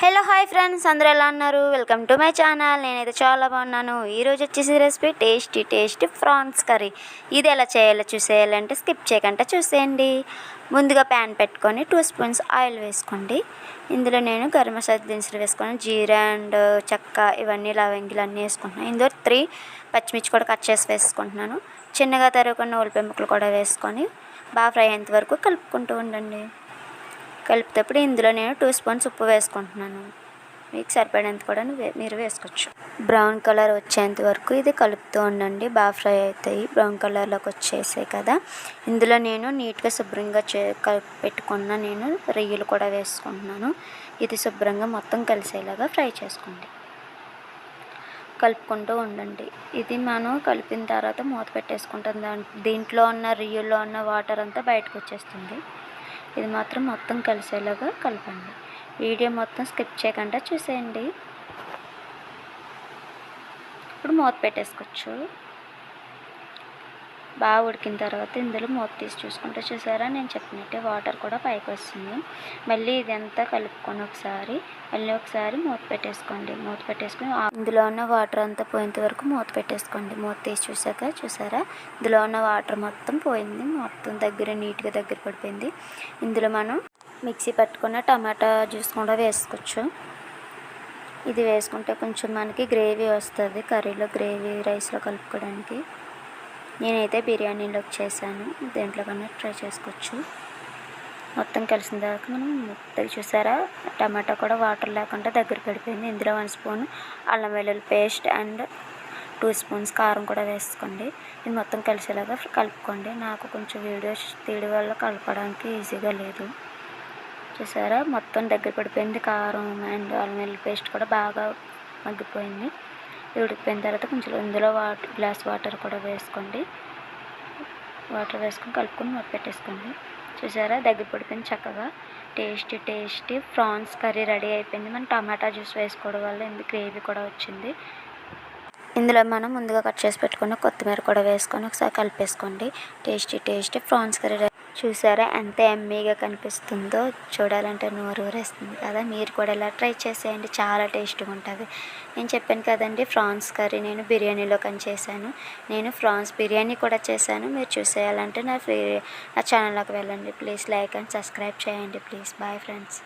Hello hi friends అందరూ ఎలా ఉన్నారు? Welcome to my channel. నేనైతే చాలా బాగున్నాను. ఈరోజు వచ్చేసి recipe tasty tasty prawns curry. ఇది ఎలా చేయాలో చూసేయాలంటే స్కిప్ చేయకుండా చూసేయండి. ముందుగా ప్యాన్ పెట్టుకొని టూ స్పూన్స్ ఆయిల్ వేసుకోండి. ఇందులో నేను గరం మసాలా దినుసులు వేసుకున్నాను జీరా అండ్ చెక్క ఇవన్నీ లవంగిలు అన్నీ వేసుకుంటున్నాను. ఇందులో త్రీ పచ్చిమిర్చి కూడా కట్ చేసి వేసుకుంటున్నాను. చిన్నగా తరుగుకున్న ఉల్లిపాయ ముక్కలు కూడా వేసుకొని బాగా ఫ్రై అయ్యేంత వరకు కలుపుకుంటూ ఉండండి. కలిపేటప్పుడు ఇందులో నేను టూ స్పూన్స్ ఉప్పు వేసుకుంటున్నాను. మీకు సరిపడేంత కూడా వే- మీరు వేసుకోవచ్చు. బ్రౌన్ కలర్ వచ్చేంత వరకు ఇది కలుపుతూ ఉండండి. బాగా ఫ్రై అవుతాయి. బ్రౌన్ కలర్లోకి వచ్చేసాయి కదా. ఇందులో నేను నీట్గా శుభ్రంగా చే కలిపి పెట్టుకున్న నేను రొయ్యలు కూడా వేసుకుంటున్నాను. ఇది శుభ్రంగా మొత్తం కలిసేలాగా ఫ్రై చేసుకోండి. కలుపుకుంటూ ఉండండి. ఇది మనం కలిపిన తర్వాత మూత పెట్టేసుకుంటాం. దీంట్లో ఉన్న రొయ్యల్లో ఉన్న వాటర్ అంతా బయటకు వచ్చేస్తుంది. ఇది మాత్రం మొత్తం కలిసేలాగా కలపండి. వీడియో మొత్తం స్కిప్ చేయకుండా చూసేయండి. ఇప్పుడు మూత పెట్టేసుకోవచ్చు. బాగా ఉడికిన తర్వాత ఇందులో మూత తీసి చూసుకుంటే చూసారా నేను చెప్పినట్టే వాటర్ కూడా పైకి వస్తుంది. మళ్ళీ ఇదంతా కలుపుకొని ఒకసారి మళ్ళీ ఒకసారి మూత పెట్టేసుకోండి. మూత పెట్టేసుకొని ఇందులో ఉన్న వాటర్ అంతా పోయేంత వరకు మూత పెట్టేసుకోండి. మూత తీసి చూసాక చూసారా ఇందులో ఉన్న వాటర్ మొత్తం పోయింది. మొత్తం దగ్గర నీట్గా దగ్గర పడిపోయింది. ఇందులో మనం మిక్సీ పట్టుకున్న టమాటా జ్యూస్ కూడా వేసుకోవచ్చు. ఇది వేసుకుంటే కొంచెం మనకి గ్రేవీ వస్తుంది కర్రీలో గ్రేవీ రైస్లో కలుపుకోవడానికి. నేనైతే బిర్యానీలోకి చేశాను. దేంట్లో కన్నా ట్రై చేసుకోవచ్చు. మొత్తం కలిసిన దాకా మనం మొత్తం చూసారా? టమాటా కూడా వాటర్ లేకుండా దగ్గర పడిపోయింది. ఇందులో వన్ స్పూన్ అల్లం వెల్లుల్లి పేస్ట్ అండ్ టూ స్పూన్స్ కారం కూడా వేసుకోండి. ఇది మొత్తం కలిసేలాగా కలుపుకోండి. నాకు కొంచెం వీడియో తీయడం వల్ల కలపడానికి ఈజీగా లేదు. చూసారా? మొత్తం దగ్గర పడిపోయింది. కారం అండ్ అల్లం వెల్లుల్లి పేస్ట్ కూడా బాగా మగ్గిపోయింది. ఇది ఉడికిపోయిన తర్వాత కొంచెం ఇందులో వాటర్ గ్లాస్ వాటర్ కూడా వేసుకోండి. వాటర్ వేసుకొని కలుపుకొని మూత పెట్టేసుకోండి. చూసారా? దగ్గర పడిపోయింది చక్కగా. Tasty tasty. Prawns curry ready అయిపోయింది. మనం టమాటా జ్యూస్ వేసుకోవడం వల్ల ఇందులో గ్రేవీ కూడా వచ్చింది. ఇందులో మనం ముందుగా కట్ చేసి పెట్టుకున్న కొత్తిమీర కూడా వేసుకొని ఒకసారి కలిపేసుకోండి. టేస్టీ టేస్టీ ప్రాన్స్ కర్రీ చూసారా ఎంత ఎమ్మీగా కనిపిస్తుందో? చూడాలంటే నోరు ఊరేస్తుంది కదా. మీరు కూడా ఇలా ట్రై చేసేయండి. చాలా టేస్ట్గా ఉంటుంది. నేను చెప్పాను కదండి ఫ్రాన్స్ కర్రీ నేను బిర్యానీలో కానీ చేశాను. నేను ఫ్రాన్స్ బిర్యానీ కూడా చేశాను. మీరు చూసేయాలంటే నా ఫ్రీ నా ఛానల్లోకి వెళ్ళండి. ప్లీజ్ లైక్ అండ్ సబ్స్క్రైబ్ చేయండి. ప్లీజ్. Bye friends.